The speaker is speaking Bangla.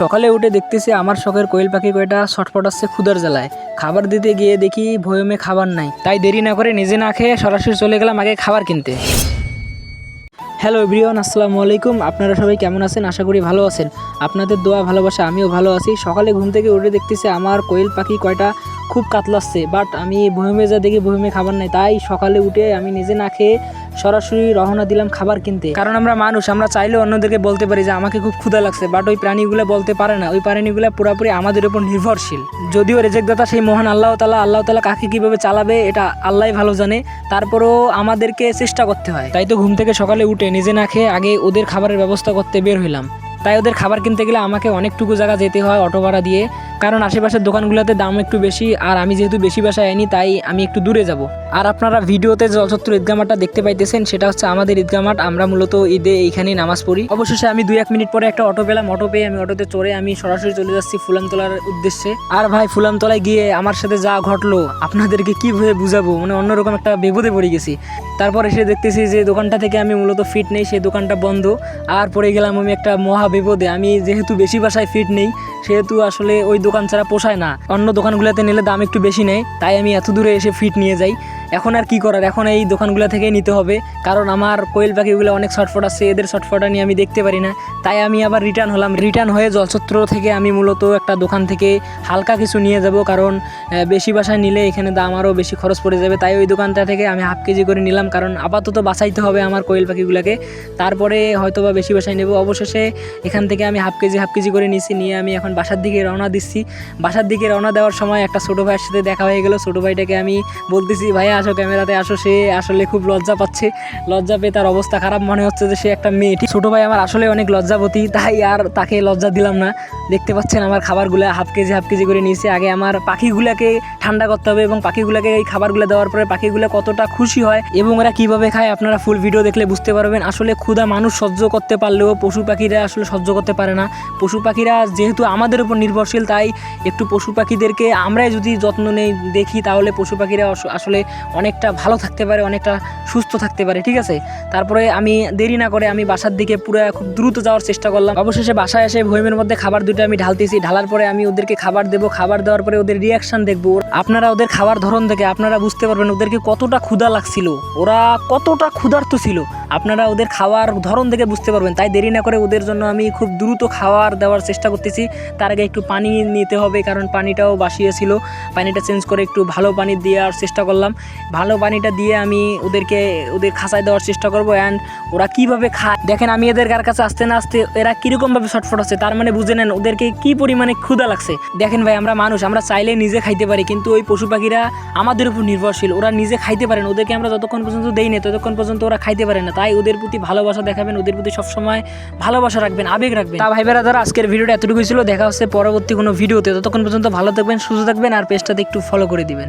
সকালে উঠে দেখতেছি আমার শখের কোয়েল পাখি কয়টা আসছে ক্ষুদার জ্বালায়। খাবার দিতে গিয়ে দেখি ভয়মে খাবার নাই। তাই দেরি না করে নিজে না খেয়ে সরাসরি চলে গেলাম আগে খাবার কিনতে। হ্যালো এভরিওয়ান আসসালামু আলাইকুম। আপনারা সবাই কেমন আছেন? আশা করি ভালো আছেন। আপনাদের দোয়া, ভালোবাসা, আমিও ভালো আছি। সকালে ঘুম থেকে উঠে দেখতেছি আমার কোয়েল পাখি কয়টা খুব কাতলাচ্ছে বাট আমি বহিমে যা দেখি বহিমে খাবার নাই। তাই সকালে উঠে আমি নিজে না খেয়ে সরাসরি রওনা দিলাম খাবার কিনতে। কারণ আমরা মানুষ, আমরা চাইলেও অন্যদেরকে বলতে পারি যে আমাকে খুব ক্ষুধা লাগছে বাট ওই প্রাণীগুলো বলতে পারে না। ওই প্রাণীগুলো পুরোপুরি আমাদের উপর নির্ভরশীল। যদিও রেজেকদাতা সেই মহান আল্লাহ তালা আল্লাহ তালা কাকে কীভাবে চালাবে এটা আল্লাহ ভালো জানে, তারপরেও আমাদেরকে চেষ্টা করতে হয়। তাই তো ঘুম থেকে সকালে উঠে নিজে না খেয়ে আগে ওদের খাবারের ব্যবস্থা করতে বের হইলাম। তাই ওদের খাবার কিনতে গেলে আমাকে অনেকটুকু জায়গা যেতে হয় অটো ভাড়া দিয়ে। কারণ আশেপাশের দোকানগুলোতে দাম একটু বেশি, আর আমি যেহেতু বেশি বাসায় আইনি, তাই আমি একটু দূরে যাব। আর আপনারা ভিডিওতে জলছত্র ঈদগা মাঠটা দেখতে পাইতেছেন, সেটা হচ্ছে আমাদের ঈদগা মাঠ আমরা মূলত ঈদে এইখানেই নামাজ পড়ি। অবশেষে আমি দুই এক মিনিট পরে একটা অটো পেলাম। অটো পেয়ে আমি অটোতে চড়ে আমি সরাসরি চলে যাচ্ছি ফুলামতলার উদ্দেশ্যে। আর ভাই, ফুলামতলায় গিয়ে আমার সাথে যা ঘটলো, আপনাদেরকে কীভাবে বুঝাবো? মানে অন্যরকম একটা বিপদে পড়ে গেছি। তারপর এসে দেখতেছি যে দোকানটা থেকে আমি মূলত ফিট নেই, সেই দোকানটা বন্ধ। আর পড়ে গেলাম আমি একটা মহা বিপদে। আমি যেহেতু বেশি বাসায় ফিট নেই, সেহেতু আসলে ওই দোকান ছাড়া পোষায় না। অন্য দোকানগুলোতে নিলে দাম একটু বেশি নেয়, তাই আমি এত দূরে এসে ফিট নিয়ে যাই। এখন আর কি করার? এখন এই দোকানগুলো থেকেই নিতে হবে। কারণ আমার কোয়েল পাখিগুলো অনেক শর্টফট আছে, এদের শর্টফটা নিয়ে আমি দেখতে পারি না। তাই আমি আবার রিটার্ন হলাম। রিটার্ন হয়ে জলছত্র থেকে আমি মূলত একটা দোকান থেকে হালকা কিছু নিয়ে যাব। কারণ বেশি বাসায় নিলে এখানে দাম আরও বেশি খরচ পড়ে যাবে। তাই ওই দোকানটা থেকে আমি হাফ কেজি করে নিলাম। কারণ আপাতত বাঁচাইতে হবে আমার কোয়েল পাখিগুলোকে। তারপরে হয়তো বা বেশি বাসায় নেব। অবশেষে এখান থেকে আমি হাফ কেজি হাফ কেজি করে নিয়েছি নিয়ে আমি এখন বাসার দিকে রওনা দিচ্ছি। বাসার দিকে রওনা দেওয়ার সময় একটা ছোটো ভাইয়ের সাথে দেখা হয়ে গেল। ছোটো ভাইটাকে আমি বলতেছি, ভাইয়া আসো ক্যামেরাতে, আসো সে আসলে খুব লজ্জা পাচ্ছে। লজ্জা পেয়ে তার অবস্থা খারাপ মনে হচ্ছে যে সে একটা মেয়ে। ছোটো ভাই আমার আসলে অনেক লজ্জাপতি, তাই আর তাকে লজ্জা দিলাম না। দেখতে পাচ্ছেন আমার খাবারগুলো হাফ কেজি হাফ কেজি করে নিয়েছে। আগে আমার পাখিগুলোকে ঠান্ডা করতে হবে এবং পাখিগুলোকে এই খাবারগুলো দেওয়ার পরে পাখিগুলো কতটা খুশি হয় এবং ওরা কীভাবে খায় আপনারা ফুল ভিডিও দেখলে বুঝতে পারবেন। আসলে ক্ষুধা মানুষ সহ্য করতে পারলেও পশু পাখিরা আসলে সহ্য করতে পারে না। পশু পাখিরা যেহেতু আমাদের উপর নির্ভরশীল, তাই একটু পশু পাখিদেরকে আমরাই যদি যত্ন নেই দেখি, তাহলে পশু পাখিরা আসলে অনেকটা ভালো থাকতে পারে, অনেকটা সুস্থ থাকতে পারে, ঠিক আছে? তারপরে আমি দেরি না করে আমি বাসার দিকে পুরো খুব দ্রুত যাওয়ার চেষ্টা করলাম। অবশেষে বাসায় এসে ভৈমের মধ্যে খাবার দুটো আমি ঢালতেছি। ঢালার পরে আমি ওদেরকে খাবার দেবো। খাবার দেওয়ার পরে ওদের রিয়াকশান দেখব। আপনারা ওদের খাবার ধরন দেখে আপনারা বুঝতে পারবেন ওদেরকে কতটা ক্ষুধা লাগছিল। ওরা কতটা ক্ষুধার্ত ছিল। আপনারা ওদের খাওয়ার ধরন দেখে বুঝতে পারবেন। তাই দেরি না করে ওদের জন্য আমি খুব দ্রুত খাবার দেওয়ার চেষ্টা করতেছি। তার আগে একটু পানি নিতে হবে, কারণ পানিটাও বাসিয়ে ছিল। পানিটা চেঞ্জ করে একটু ভালো পানি দেওয়ার চেষ্টা করলাম। ভালো পানিটা দিয়ে আমি ওদেরকে, ওদের খাঁচায় দেওয়ার চেষ্টা করব অ্যান্ড ওরা কীভাবে খায়। দেখেন, আমি এদের কার কাছে আসতে না আসতে এরা কীরকমভাবে ছটফট আছে তার মানে বুঝে নেন ওদেরকে কি পরিমাণে ক্ষুধা লাগছে। দেখেন ভাই, আমরা মানুষ, আমরা চাইলে নিজে খাইতে পারি, কিন্তু ওই পশু পাখিরা আমাদের উপর নির্ভরশীল। ওরা নিজে খাইতে পারেন ওদেরকে আমরা যতক্ষণ পর্যন্ত দেই না ততক্ষণ পর্যন্ত ওরা খাইতে পারে না। তাই ওদের প্রতি ভালোবাসা দেখাবেন, ওদের প্রতি সবসময় ভালোবাসা রাখবেন, আবেগ রাখবেন। তা ভাই বেড়া আজকের ভিডিওটা এতটুকুই ছিল, দেখা হচ্ছে পরবর্তী কোনো ভিডিওতে। ততক্ষণ পর্যন্ত ভালো থাকবেন, সুস্থ থাকবেন, আর পেজটাতে একটু ফলো করে দিবেন।